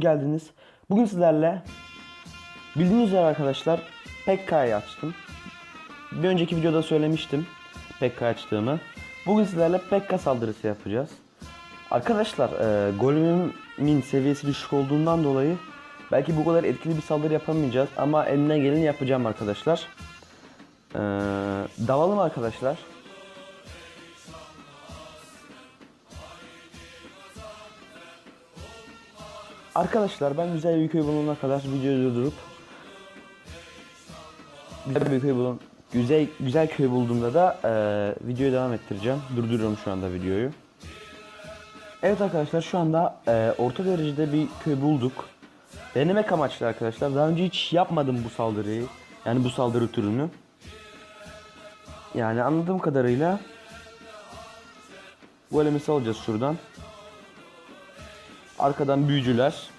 geldiniz. Bugün sizlerle bildiğiniz üzere arkadaşlar Pekka'yı açtım. Bir önceki videoda söylemiştim Pekka açtığımı. Bugün sizlerle Pekka saldırısı yapacağız. Arkadaşlar e, golümün seviyesi düşük olduğundan dolayı belki bu kadar etkili bir saldırı yapamayacağız ama eline geleni yapacağım arkadaşlar. E, dalalım arkadaşlar. Arkadaşlar ben güzel bir köy bulana kadar videoyu durdurup güzel bir köy bulun güzel güzel köy bulduğumda da e, videoyu devam ettireceğim. Durduruyorum şu anda videoyu. Evet arkadaşlar şu anda e, orta derecede bir köy bulduk. Denemek amaçlı arkadaşlar. Daha önce hiç yapmadım bu saldırıyı. Yani bu saldırı türünü. Yani anladığım kadarıyla bu elemesi alacağız şuradan. Arkadan büyücüler.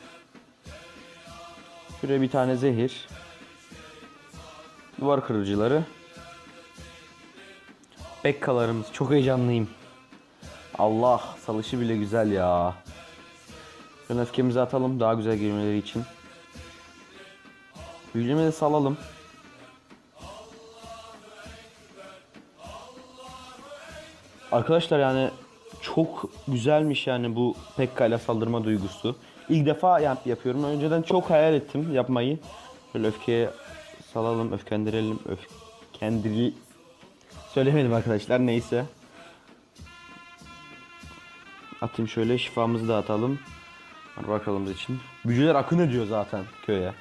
Şuraya bir tane zehir. Duvar kırıcıları. Bekkalarımız. Çok heyecanlıyım. Allah salışı bile güzel ya. Şöyle öfkemizi atalım daha güzel girmeleri için. Büyücümü de salalım. Arkadaşlar yani çok güzelmiş yani bu Pekka saldırma duygusu. İlk defa yap yapıyorum. Önceden çok hayal ettim yapmayı. Böyle öfkeye salalım, öfkendirelim, öfkendiri söylemedim arkadaşlar neyse. Atayım şöyle şifamızı da atalım. Bakalım için. Büyücüler akın ediyor zaten köye.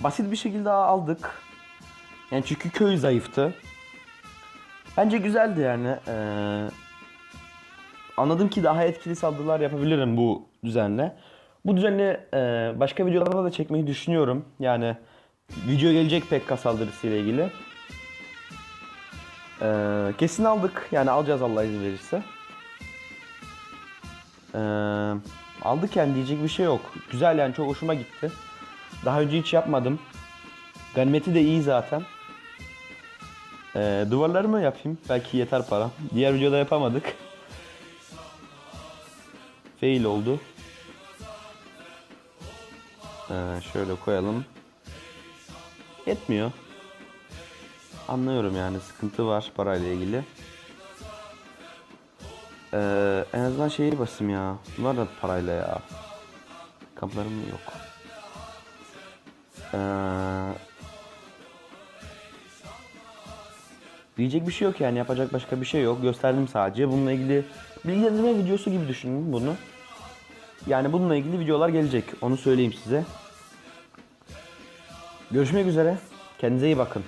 Basit bir şekilde aldık. Yani çünkü köy zayıftı. Bence güzeldi yani. Ee, anladım ki daha etkili saldırılar yapabilirim bu düzenle. Bu düzenle e, başka videolarda da çekmeyi düşünüyorum. Yani video gelecek Pekka saldırısı ile ilgili. Ee, kesin aldık. Yani alacağız Allah izin verirse. Ee, aldık yani diyecek bir şey yok. Güzel yani çok hoşuma gitti. Daha önce hiç yapmadım. Ganimeti de iyi zaten. Ee, duvarları mı yapayım? Belki yeter para. Diğer videoda yapamadık. Fail oldu. Ee, şöyle koyalım. Yetmiyor. Anlıyorum yani sıkıntı var parayla ilgili. Ee, en azından şeyi basayım ya. Bunlar da parayla ya. Kaplarım yok. Ee, diyecek bir şey yok yani yapacak başka bir şey yok. Gösterdim sadece. Bununla ilgili bilgilendirme videosu gibi düşünün bunu. Yani bununla ilgili videolar gelecek. Onu söyleyeyim size. Görüşmek üzere. Kendinize iyi bakın.